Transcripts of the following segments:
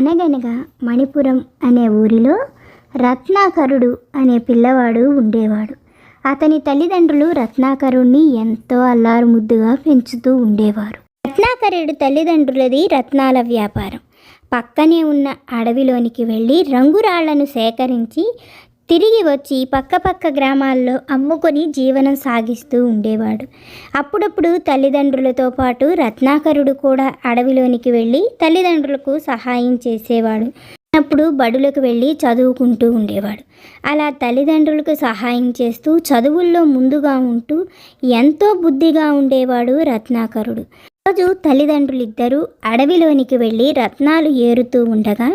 అనగనగా మణిపురం అనే ఊరిలో రత్నాకరుడు అనే పిల్లవాడు ఉండేవాడు. అతని తల్లిదండ్రులు రత్నాకరుణ్ణి ఎంతో అల్లారు ముద్దుగా పెంచుతూ ఉండేవారు. రత్నాకరుడు తల్లిదండ్రులది రత్నాల వ్యాపారం. పక్కనే ఉన్న అడవిలోనికి వెళ్ళి రంగురాళ్ళను సేకరించి తిరిగి వచ్చి పక్కపక్క గ్రామాల్లో అమ్ముకొని జీవనం సాగిస్తూ ఉండేవాడు. అప్పుడప్పుడు తల్లిదండ్రులతో పాటు రత్నాకరుడు కూడా అడవిలోనికి వెళ్ళి తల్లిదండ్రులకు సహాయం చేసేవాడు. అప్పుడు బడులకు వెళ్ళి చదువుకుంటూ ఉండేవాడు. అలా తల్లిదండ్రులకు సహాయం చేస్తూ చదువుల్లో ముందుగా ఉంటూ ఎంతో బుద్ధిగా ఉండేవాడు రత్నాకరుడు. రోజు తల్లిదండ్రులిద్దరూ అడవిలోనికి వెళ్ళి రత్నాలు ఏరుతూ ఉండగా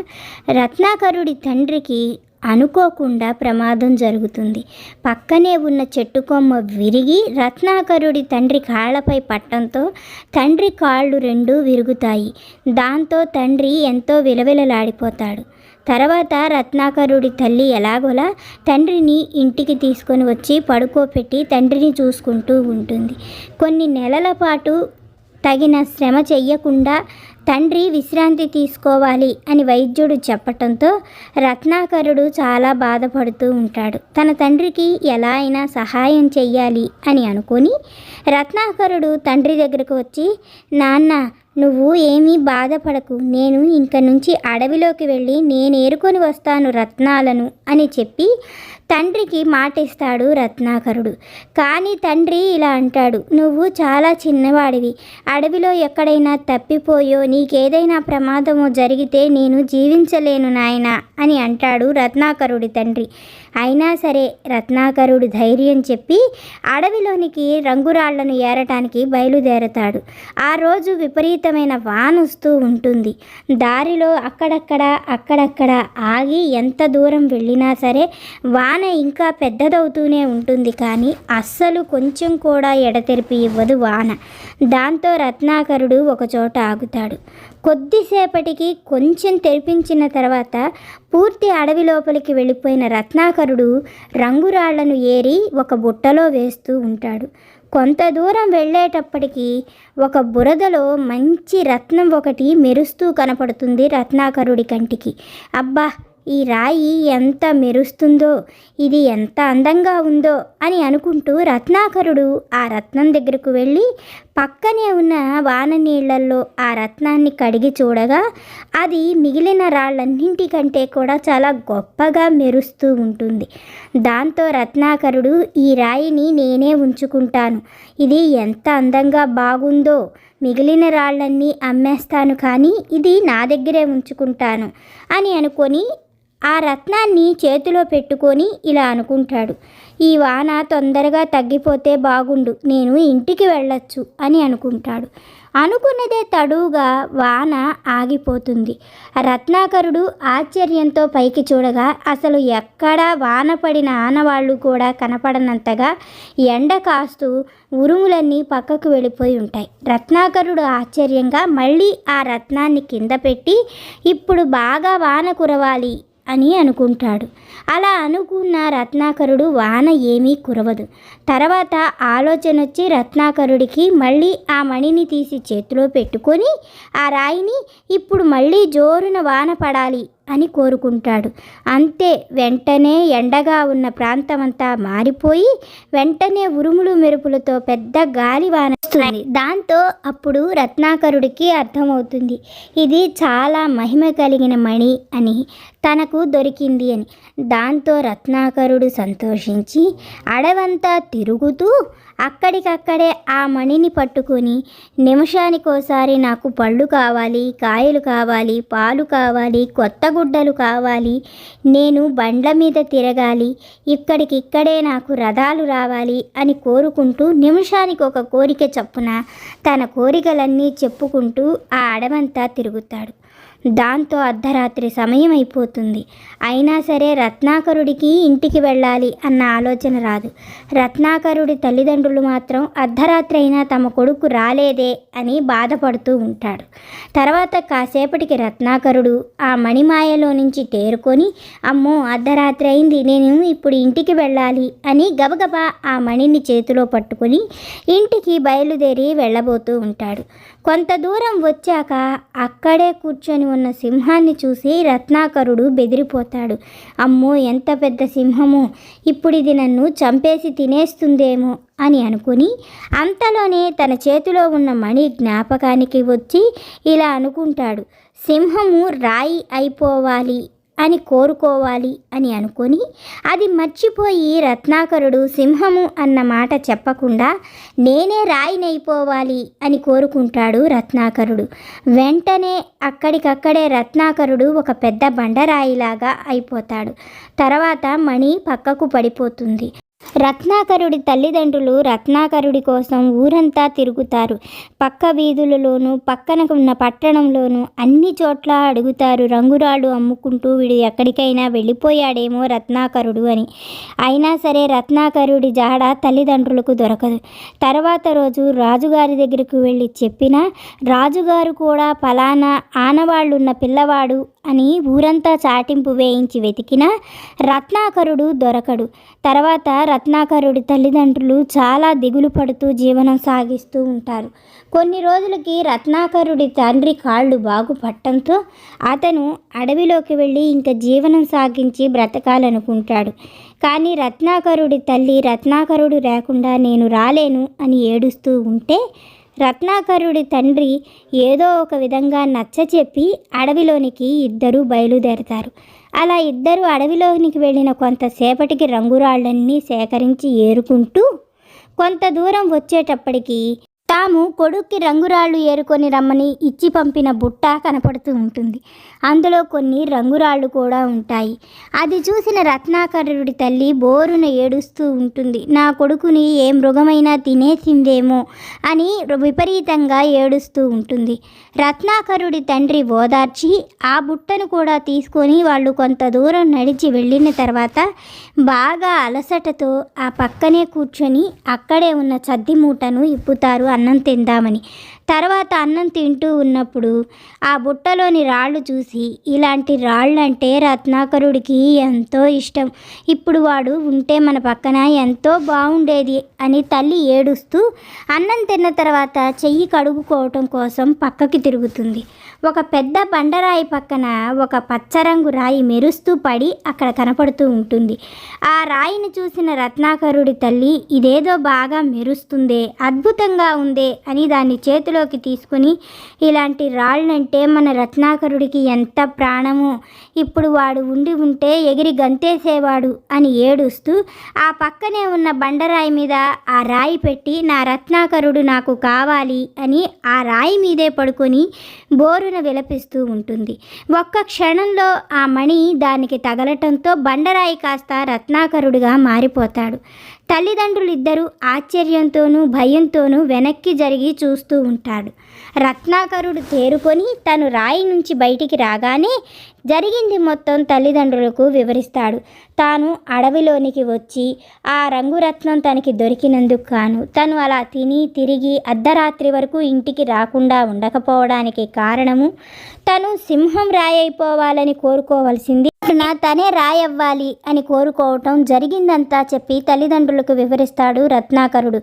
రత్నాకరుడి తండ్రికి అనుకోకుండా ప్రమాదం జరుగుతుంది. పక్కనే ఉన్న చెట్టు కొమ్మ విరిగి రత్నాకరుడి తండ్రి కాళ్ళపై పట్టంతో తండ్రి కాళ్ళు రెండూ విరుగుతాయి. దాంతో తండ్రి ఎంతో విలవిలలాడిపోతాడు. తర్వాత రత్నాకరుడి తల్లి ఎలాగోలా తండ్రిని ఇంటికి తీసుకొని వచ్చి పడుకోపెట్టి తండ్రిని చూసుకుంటూ ఉంటుంది. కొన్ని నెలల పాటు తగిన శ్రమ చెయ్యకుండా తండ్రి విశ్రాంతి తీసుకోవాలి అని వైద్యుడు చెప్పటంతో రత్నాకరుడు చాలా బాధపడుతూ ఉంటాడు. తన తండ్రికి ఎలా అయినా సహాయం చెయ్యాలి అని అనుకొని రత్నాకరుడు తండ్రి దగ్గరకు వచ్చి నాన్న నువ్వు ఏమీ బాధపడకు. నేను ఇంక నుంచి అడవిలోకి వెళ్ళి నేను ఏరుకొని వస్తాను రత్నాలను అని చెప్పి తండ్రికి మాటిస్తాడు రత్నాకరుడు. కానీ తండ్రి ఇలా అంటాడు నువ్వు చాలా చిన్నవాడివి. అడవిలో ఎక్కడైనా తప్పిపోయో నీకేదైనా ప్రమాదమో జరిగితే నేను జీవించలేను నాయన అని అంటాడు రత్నాకరుడి తండ్రి. అయినా సరే రత్నాకరుడు ధైర్యం చెప్పి అడవిలోనికి రంగురాళ్ళను ఏరటానికి బయలుదేరతాడు. ఆ రోజు విపరీతమైన వాన వస్తూ ఉంటుంది. దారిలో అక్కడక్కడ అక్కడక్కడ ఆగి ఎంత దూరం వెళ్ళినా సరే వాన ఇంకా పెద్దదవుతూనే ఉంటుంది కానీ అస్సలు కొంచెం కూడా ఎడతెరిపి ఇవ్వదు వాన. దాంతో రత్నాకరుడు ఒకచోట ఆగుతాడు. కొద్దిసేపటికి కొంచెం తెరిపించిన తర్వాత పూర్తి అడవి లోపలికి వెళ్ళిపోయిన రత్నాకరుడు రంగురాళ్ళను ఏరి ఒక బుట్టలో వేస్తూ ఉంటాడు. కొంత దూరం వెళ్ళేటప్పటికీ ఒక బురదలో మంచి రత్నం ఒకటి మెరుస్తూ కనపడుతుంది రత్నాకరుడి కంటికి. అబ్బా! ఈ రాయి ఎంత మెరుస్తుందో ఇది ఎంత అందంగా ఉందో అని అనుకుంటూ రత్నాకరుడు ఆ రత్నం దగ్గరకు వెళ్ళి పక్కనే ఉన్న వాన నీళ్ళలో ఆ రత్నాన్ని కడిగి చూడగా అది మిగిలిన రాళ్ళన్నింటికంటే కూడా చాలా గొప్పగా మెరుస్తూ ఉంటుంది. దాంతో రత్నాకరుడు ఈ రాయిని నేనే ఉంచుకుంటాను. ఇది ఎంత అందంగా బాగుందో మిగిలిన రాళ్ళన్నీ అమ్మేస్తాను కానీ ఇది నా దగ్గరే ఉంచుకుంటాను అని అనుకొని ఆ రత్నాన్ని చేతిలో పెట్టుకొని ఇలా అనుకుంటాడు. ఈ వాన తొందరగా తగ్గిపోతే బాగుండు నేను ఇంటికి వెళ్ళొచ్చు అని అనుకుంటాడు. అనుకున్నదే తడువుగా వాన ఆగిపోతుంది. రత్నాకరుడు ఆశ్చర్యంతో పైకి చూడగా అసలు ఎక్కడా వాన పడిన ఆనవాళ్ళు కూడా కనపడనంతగా ఎండ కాస్తూ ఉరుములన్నీ పక్కకు వెళ్ళిపోయి ఉంటాయి. రత్నాకరుడు ఆశ్చర్యంగా మళ్ళీ ఆ రత్నాన్ని కింద పెట్టి ఇప్పుడు బాగా వాన కురవాలి అని అనుకుంటాడు. అలా అనుకున్న రత్నాకరుడు వాన ఏమీ కురవదు. తర్వాత ఆలోచన వచ్చి రత్నాకరుడికి మళ్ళీ ఆ మణిని తీసి చేతిలో పెట్టుకొని ఆ రాయిని ఇప్పుడు మళ్ళీ జోరున వాన పడాలి అని కోరుకుంటాడు. అంతే వెంటనే ఎండగా ఉన్న ప్రాంతమంతా మారిపోయి వెంటనే ఉరుములు మెరుపులతో పెద్ద గాలి వాన వస్తుంది. దాంతో అప్పుడు రత్నాకరుడికి అర్థమవుతుంది. ఇది చాలా మహిమ కలిగిన మణి అని. తనకు దొరికింది అని. దాంతో రత్నాకరుడు సంతోషించి అడవంతా తిరుగుతూ అక్కడికక్కడే ఆ మణిని పట్టుకొని నిమిషానికోసారి నాకు పళ్ళు కావాలి కాయలు కావాలి పాలు కావాలి కొత్త గుడ్డలు కావాలి నేను బండ్ల మీద తిరగాలి ఇక్కడికిక్కడే నాకు రథాలు రావాలి అని కోరుకుంటూ నిమిషానికి ఒక కోరిక చప్పున తన కోరికలన్నీ చెప్పుకుంటూ ఆ అడవంతా తిరుగుతాడు. దాంతో అర్ధరాత్రి సమయం అయిపోతుంది అయినా సరే రత్నాకరుడికి ఇంటికి వెళ్ళాలి అన్న ఆలోచన రాదు. రత్నాకరుడి తల్లిదండ్రులు మాత్రం అర్ధరాత్రి అయినా తమ కొడుకు రాలేదే అని బాధపడుతూ ఉంటాడు. తర్వాత కాసేపటికి రత్నాకరుడు ఆ మణిమాయలో నుంచి తేరుకొని అమ్మో అర్ధరాత్రి అయింది నేను ఇప్పుడు ఇంటికి వెళ్ళాలి అని గబగబా ఆ మణిని చేతిలో పట్టుకొని ఇంటికి బయలుదేరి వెళ్ళబోతూ ఉంటాడు. కొంత దూరం వచ్చాక అక్కడే కూర్చొని ఉన్న సింహాన్ని చూసి రత్నాకరుడు బెదిరిపోతాడు. అమ్మో ఎంత పెద్ద సింహము! ఇప్పుడు ఇది నన్ను చంపేసి తినేస్తుందేమో అని అనుకుని అంతలోనే తన చేతిలో ఉన్న మణి జ్ఞాపకానికి వచ్చి ఇలా అనుకుంటాడు. సింహము రాయి అయిపోవాలి అని కోరుకోవాలి అని అనుకొని అది మర్చిపోయి రత్నాకరుడు సింహము అన్న మాట చెప్పకుండా నేనే రాయినైపోవాలి అని కోరుకుంటాడు రత్నాకరుడు. వెంటనే అక్కడికక్కడే రత్నాకరుడు ఒక పెద్ద బండరాయిలాగా అయిపోతాడు. తర్వాత మణి పక్కకు పడిపోతుంది. రత్నాకరుడి తల్లిదండ్రులు రత్నాకరుడి కోసం ఊరంతా తిరుగుతారు. పక్క వీధులలోనూ పక్కన ఉన్న పట్టణంలోనూ అన్ని చోట్ల అడుగుతారు. రంగురాళ్ళు అమ్ముకుంటూ వీడు ఎక్కడికైనా వెళ్ళిపోయాడేమో రత్నాకరుడు అని. అయినా సరే రత్నాకరుడి జాడ తల్లిదండ్రులకు దొరకదు. తర్వాత రోజు రాజుగారి దగ్గరకు వెళ్ళి చెప్పినా రాజుగారు కూడా ఫలానా ఆనవాళ్ళున్న పిల్లవాడు అని ఊరంతా చాటింపు వేయించి వెతికినా రత్నాకరుడు దొరకడు. తర్వాత రత్నాకరుడి తల్లిదండ్రులు చాలా దిగులు పడుతూ జీవనం సాగిస్తూ ఉంటారు. కొన్ని రోజులకి రత్నాకరుడి తండ్రి కాళ్ళు బాగుపట్టంతో అతను అడవిలోకి వెళ్ళి ఇంకా జీవనం సాగించి బ్రతకాలనుకుంటాడు. కానీ రత్నాకరుడి తల్లి రత్నాకరుడు లేకుండా నేను రాలేను అని ఏడుస్తూ ఉంటే రత్నాకరుడి తండ్రి ఏదో ఒక విధంగా నచ్చచెప్పి అడవిలోనికి ఇద్దరు బయలుదేరతారు. అలా ఇద్దరు అడవిలోనికి వెళ్ళిన కొంతసేపటికి రంగురాళ్ళన్నీ సేకరించి ఏరుకుంటూ కొంత దూరం వచ్చేటప్పటికి తాము కొడుక్కి రంగురాళ్ళు ఏరుకొని రమ్మని ఇచ్చి పంపిన బుట్ట కనపడుతూ ఉంటుంది. అందులో కొన్ని రంగురాళ్ళు కూడా ఉంటాయి. అది చూసిన రత్నాకరుడి తల్లి బోరున ఏడుస్తూ ఉంటుంది. నా కొడుకుని ఏ మృగమైనా తినేసిందేమో అని విపరీతంగా ఏడుస్తూ ఉంటుంది. రత్నాకరుడి తండ్రి ఓదార్చి ఆ బుట్టను కూడా తీసుకొని వాళ్ళు కొంత దూరం నడిచి వెళ్ళిన తర్వాత బాగా అలసటతో ఆ పక్కనే కూర్చొని అక్కడే ఉన్న చద్ది మూటను ఇప్పుతారు అన్నం తిందామని. తర్వాత అన్నం తింటూ ఉన్నప్పుడు ఆ బుట్టలోని రాళ్ళు చూసి ఇలాంటి రాళ్ళంటే రత్నాకరుడికి ఎంతో ఇష్టం. ఇప్పుడు వాడు ఉంటే మన పక్కన ఎంతో బాగుండేది అని తల్లి ఏడుస్తూ అన్నం తిన్న తర్వాత చెయ్యి కడుగుకోవటం కోసం పక్కకి తిరుగుతుంది. ఒక పెద్ద బండరాయి పక్కన ఒక పచ్చరంగు రాయి మెరుస్తూ పడి అక్కడ కనపడుతూ ఉంటుంది. ఆ రాయిని చూసిన రత్నాకరుడి తల్లి ఇదేదో బాగా మెరుస్తుందే అద్భుతంగా ఉందే అని దాన్ని చేతిలోకి తీసుకుని ఇలాంటి రాళ్ళంటే మన రత్నాకరుడికి ఎంత ప్రాణము? ఇప్పుడు వాడు ఉండి ఉంటే ఎగిరి గంతేసేవాడు అని ఏడుస్తూ ఆ పక్కనే ఉన్న బండరాయి మీద ఆ రాయి పెట్టి నా రత్నాకరుడు నాకు కావాలి అని ఆ రాయి మీదే పడుకొని బోరున విలపిస్తూ ఉంటుంది. ఒక్క క్షణంలో ఆ మణి దానికి తగలటంతో బండరాయి కాస్త రత్నాకరుడుగా మారిపోతాడు. తల్లిదండ్రులిద్దరూ ఆశ్చర్యంతోనూ భయంతోనూ వెనక్కి జరిగి చూస్తూ ఉంటాడు. రత్నాకరుడు తేరుకొని తను రాయి నుంచి బయటికి రాగానే జరిగింది మొత్తం తల్లిదండ్రులకు వివరిస్తాడు. తాను అడవిలోనికి వచ్చి ఆ రంగురత్నం తనకి దొరికినందుకు కాను తను అలా తిని తిరిగి అర్ధరాత్రి వరకు ఇంటికి రాకుండా ఉండకపోవడానికి కారణము తను సింహం రాయైపోవాలని కోరుకోవలసింది. నా తనే రాయవ్వాలి అని కోరుకోవటం జరిగిందంతా చెప్పి తల్లిదండ్రులకు వివరిస్తాడు రత్నాకరుడు.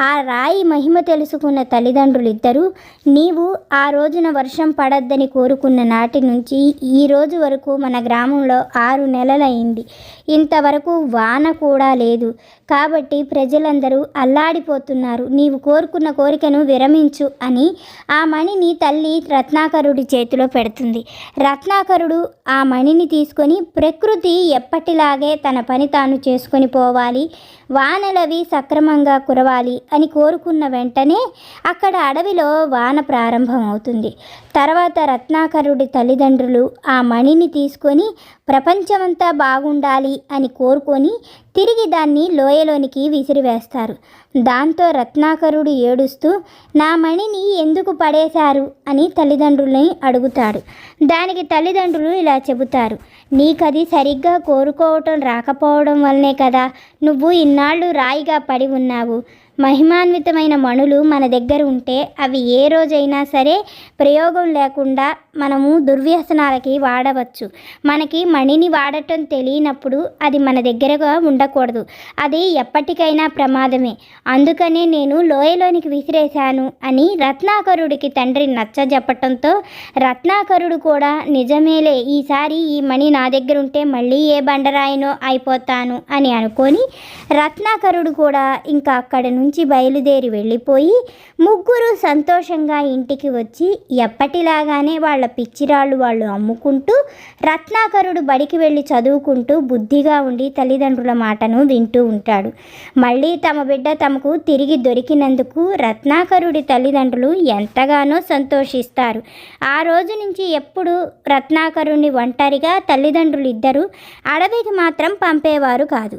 ఆ రాయి మహిమ తెలుసుకున్న తల్లిదండ్రులిద్దరూ నీవు ఆ రోజున వర్షం పడద్దని కోరుకున్న నాటి నుంచి ఈ రోజు వరకు మన గ్రామంలో ఆరు నెలలైంది ఇంతవరకు వాన కూడా లేదు. కాబట్టి ప్రజలందరూ అల్లాడిపోతున్నారు. నీవు కోరుకున్న కోరికను విరమించు అని ఆ మణిని తల్లి రత్నాకరుడి చేతిలో పెడుతుంది. రత్నాకరుడు ఆ మణిని తీసుకొని ప్రకృతి ఎప్పటిలాగే తన పని తాను చేసుకొని పోవాలి. వానలవి సక్రమంగా కురవాలి. అని కోరుకున్న వెంటనే అక్కడ అడవిలో వాన ప్రారంభమవుతుంది. తర్వాత రత్నాకరుడి తల్లిదండ్రులు ఆ మణిని తీసుకొని ప్రపంచమంతా బాగుండాలి అని కోరుకొని తిరిగి దాన్ని లోయలోనికి విసిరివేస్తారు. దాంతో రత్నాకరుడు ఏడుస్తూ నా మణిని ఎందుకు పడేశారు? అని తల్లిదండ్రుల్ని అడుగుతాడు. దానికి తల్లిదండ్రులు ఇలా చెబుతారు నీకది సరిగ్గా కోరుకోవటం రాకపోవడం వల్లనే కదా నువ్వు ఇన్నాళ్ళు రాయిగా పడి ఉన్నావు. మహిమాన్వితమైన మణులు మన దగ్గర ఉంటే అవి ఏ రోజైనా సరే ప్రయోగం లేకుండా మనము దుర్వ్యసనాలకి వాడవచ్చు. మనకి మణిని వాడటం తెలియనప్పుడు అది మన దగ్గరగా ఉండకూడదు. అది ఎప్పటికైనా ప్రమాదమే. అందుకనే నేను లోయలోనికి విసిరేశాను అని రత్నాకరుడికి తండ్రి నచ్చజెప్పటంతో రత్నాకరుడు కూడా నిజమేలే ఈసారి ఈ మణి నా దగ్గర ఉంటే మళ్ళీ ఏ బండరాయినో అయిపోతాను అని అనుకొని రత్నాకరుడు కూడా ఇంకా అక్కడి నుంచి బయలుదేరి వెళ్ళిపోయి ముగ్గురు సంతోషంగా ఇంటికి వచ్చి ఎప్పటిలాగానే వాళ్ళ పిచ్చిరాళ్ళు వాళ్ళు అమ్ముకుంటూ రత్నాకరుడు బడికి వెళ్ళి చదువుకుంటూ బుద్ధిగా ఉండి తల్లిదండ్రుల మాటను వింటూ ఉంటాడు. మళ్ళీ తమ బిడ్డ తమకు తిరిగి దొరికినందుకు రత్నాకరుడి తల్లిదండ్రులు ఎంతగానో సంతోషిస్తారు. ఆ రోజు నుంచి ఎప్పుడు రత్నాకరుణ్ణి ఒంటరిగా తల్లిదండ్రులు ఇద్దరు అడవికి మాత్రం పంపేవారు కాదు.